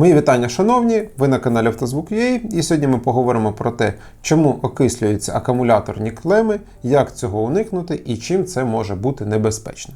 Мої вітання, шановні! Ви на каналі Автозвук.ua і сьогодні ми поговоримо про те, чому окислюються акумуляторні клеми, як цього уникнути і чим це може бути небезпечно.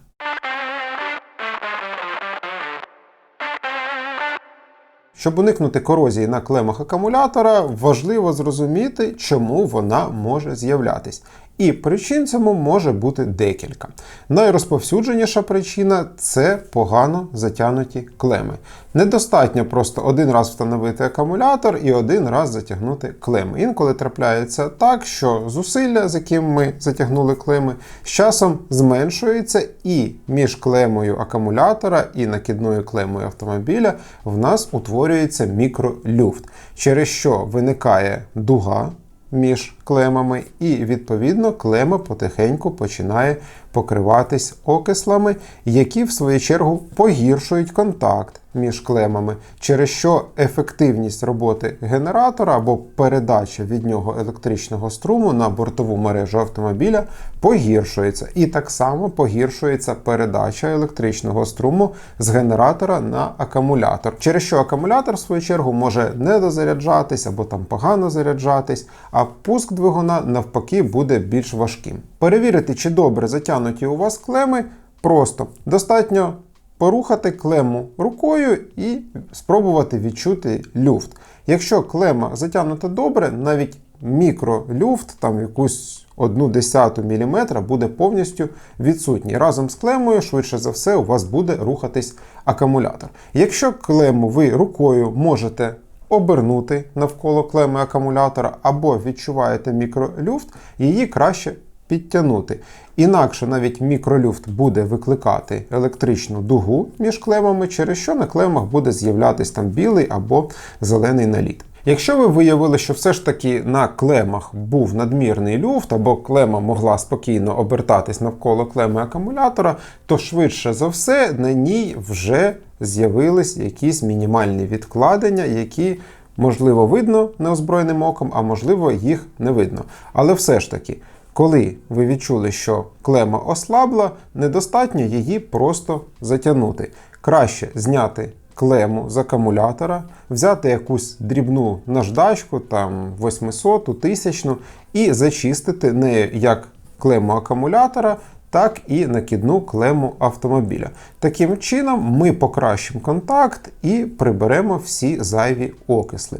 Щоб уникнути корозії на клемах акумулятора, важливо зрозуміти, чому вона може з'являтись. І причин цьому може бути декілька. Найрозповсюдженіша причина це погано затягнуті клеми. Недостатньо просто один раз встановити акумулятор і один раз затягнути клеми. Інколи трапляється так, що зусилля, з яким ми затягнули клеми, з часом зменшується, і між клемою акумулятора і накидною клемою автомобіля в нас утворюється мікролюфт, через що виникає дуга між клемами, і, відповідно, клема потихеньку починає покриватись окислами, які, в свою чергу, погіршують контакт між клемами, через що ефективність роботи генератора або передача від нього електричного струму на бортову мережу автомобіля погіршується. І так само погіршується передача електричного струму з генератора на акумулятор, через що акумулятор, в свою чергу, може не дозаряджатись або там погано заряджатись, а пуск двигуна навпаки буде більш важким. Перевірити, чи добре затягнуті у вас клеми, просто достатньо порухати клему рукою і спробувати відчути люфт. Якщо клема затягнута добре, навіть мікролюфт, там якусь одну десяту міліметра, буде повністю відсутній. Разом з клемою, швидше за все, у вас буде рухатись акумулятор. Якщо клему ви рукою можете обернути навколо клеми акумулятора або відчуваєте мікролюфт, її краще підтягнути. Інакше навіть мікролюфт буде викликати електричну дугу між клемами, через що на клемах буде з'являтися там білий або зелений наліт. Якщо ви виявили, що все ж таки на клемах був надмірний люфт, або клема могла спокійно обертатись навколо клеми акумулятора, то швидше за все на ній вже з'явились якісь мінімальні відкладення, які можливо видно неозброєним оком, а можливо їх не видно. Але все ж таки. Коли ви відчули, що клема ослабла, недостатньо її просто затягнути. Краще зняти клему з акумулятора, взяти якусь дрібну наждачку, там 800, 1000 і зачистити нею як клему акумулятора, так і накидну клему автомобіля. Таким чином, ми покращимо контакт і приберемо всі зайві окисли.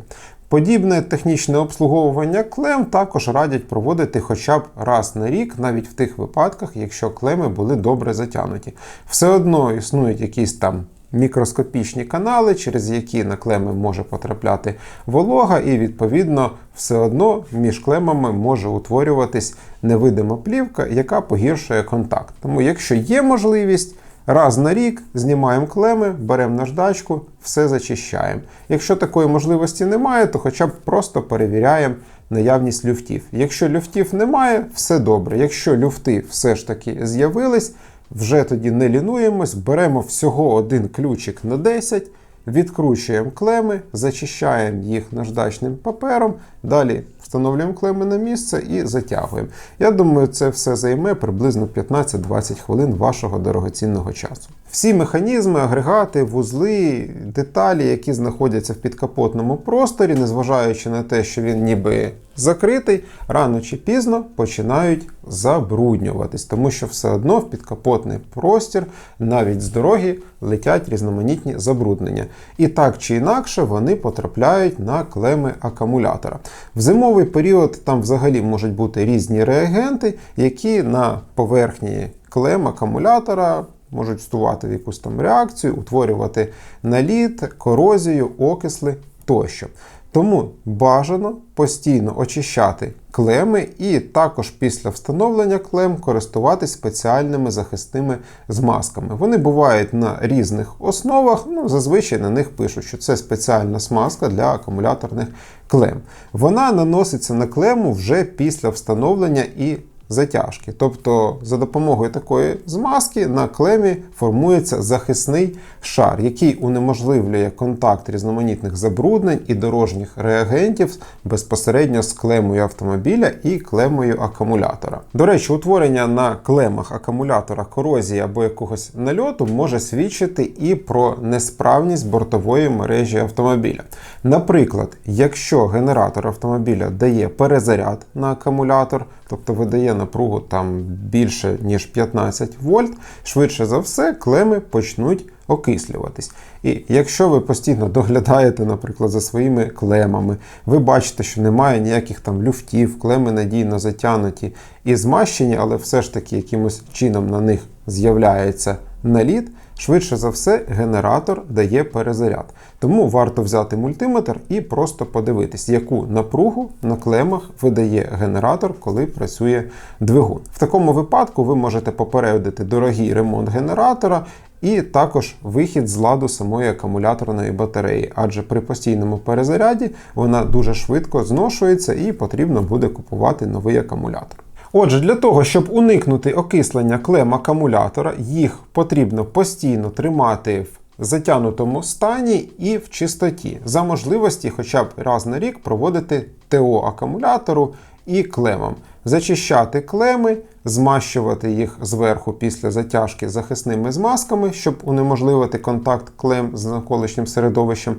Подібне технічне обслуговування клем також радять проводити хоча б раз на рік, навіть в тих випадках, якщо клеми були добре затягнуті. Все одно існують якісь там мікроскопічні канали, через які на клеми може потрапляти волога, і, відповідно, все одно між клемами може утворюватись невидима плівка, яка погіршує контакт. Тому, якщо є можливість, Раз на рік знімаємо клеми, беремо наждачку, все зачищаємо. Якщо такої можливості немає, то хоча б просто перевіряємо наявність люфтів. Якщо люфтів немає, все добре. Якщо люфти все ж таки з'явились, вже тоді не лінуємось, беремо всього один ключик на 10, відкручуємо клеми, зачищаємо їх наждачним папером, далі встановлюємо клеми на місце і затягуємо. Я думаю, це все займе приблизно 15-20 хвилин вашого дорогоцінного часу. Всі механізми, агрегати, вузли, деталі, які знаходяться в підкапотному просторі, незважаючи на те, що він ніби закритий, рано чи пізно починають забруднюватись, тому що все одно в підкапотний простір, навіть з дороги, летять різноманітні забруднення. І так чи інакше вони потрапляють на клеми акумулятора. В зимовий період там взагалі можуть бути різні реагенти, які на поверхні клем акумулятора можуть встувати в якусь там реакцію, утворювати наліт, корозію, окисли тощо. Тому бажано постійно очищати клеми і також після встановлення клем користуватись спеціальними захисними змазками. Вони бувають на різних основах, ну зазвичай на них пишуть, що це спеціальна смазка для акумуляторних клем. Вона наноситься на клему вже після встановлення і затяжки. Тобто, за допомогою такої змазки на клемі формується захисний шар, який унеможливлює контакт різноманітних забруднень і дорожніх реагентів безпосередньо з клемою автомобіля і клемою акумулятора. До речі, утворення на клемах акумулятора корозії або якогось нальоту може свідчити і про несправність бортової мережі автомобіля. Наприклад, якщо генератор автомобіля дає перезаряд на акумулятор, тобто видає напругу там більше ніж 15 вольт, швидше за все клеми почнуть окислюватись. І якщо ви постійно доглядаєте, наприклад, за своїми клемами, ви бачите, що немає ніяких там люфтів, клеми надійно затягнуті і змащені, але все ж таки якимось чином на них з'являється наліт, швидше за все, генератор дає перезаряд. Тому варто взяти мультиметр і просто подивитись, яку напругу на клемах видає генератор, коли працює двигун. В такому випадку ви можете попередити дорогий ремонт генератора. І також вихід з ладу самої акумуляторної батареї, адже при постійному перезаряді вона дуже швидко зношується і потрібно буде купувати новий акумулятор. Отже, для того, щоб уникнути окислення клем акумулятора, їх потрібно постійно тримати в затянутому стані і в чистоті, за можливості хоча б раз на рік проводити ТО акумулятору і клемам, зачищати клеми, змащувати їх зверху після затяжки захисними змазками, щоб унеможливити контакт клем з навколишнім середовищем.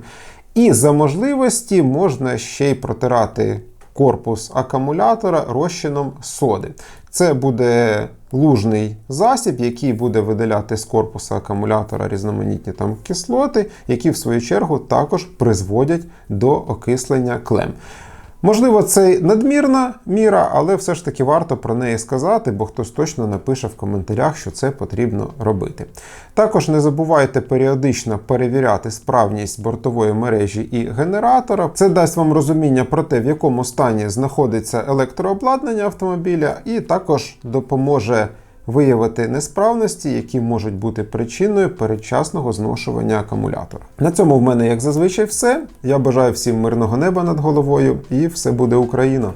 І за можливості можна ще й протирати корпус акумулятора розчином соди. Це буде лужний засіб, який буде видаляти з корпуса акумулятора різноманітні там кислоти, які в свою чергу також призводять до окислення клем. Можливо, це надмірна міра, але все ж таки варто про неї сказати, бо хтось точно напише в коментарях, що це потрібно робити. Також не забувайте періодично перевіряти справність бортової мережі і генератора. Це дасть вам розуміння про те, в якому стані знаходиться електрообладнання автомобіля, і також допоможе виявити несправності, які можуть бути причиною передчасного зношування акумулятора. На цьому в мене, як зазвичай, все. Я бажаю всім мирного неба над головою, і все буде Україна!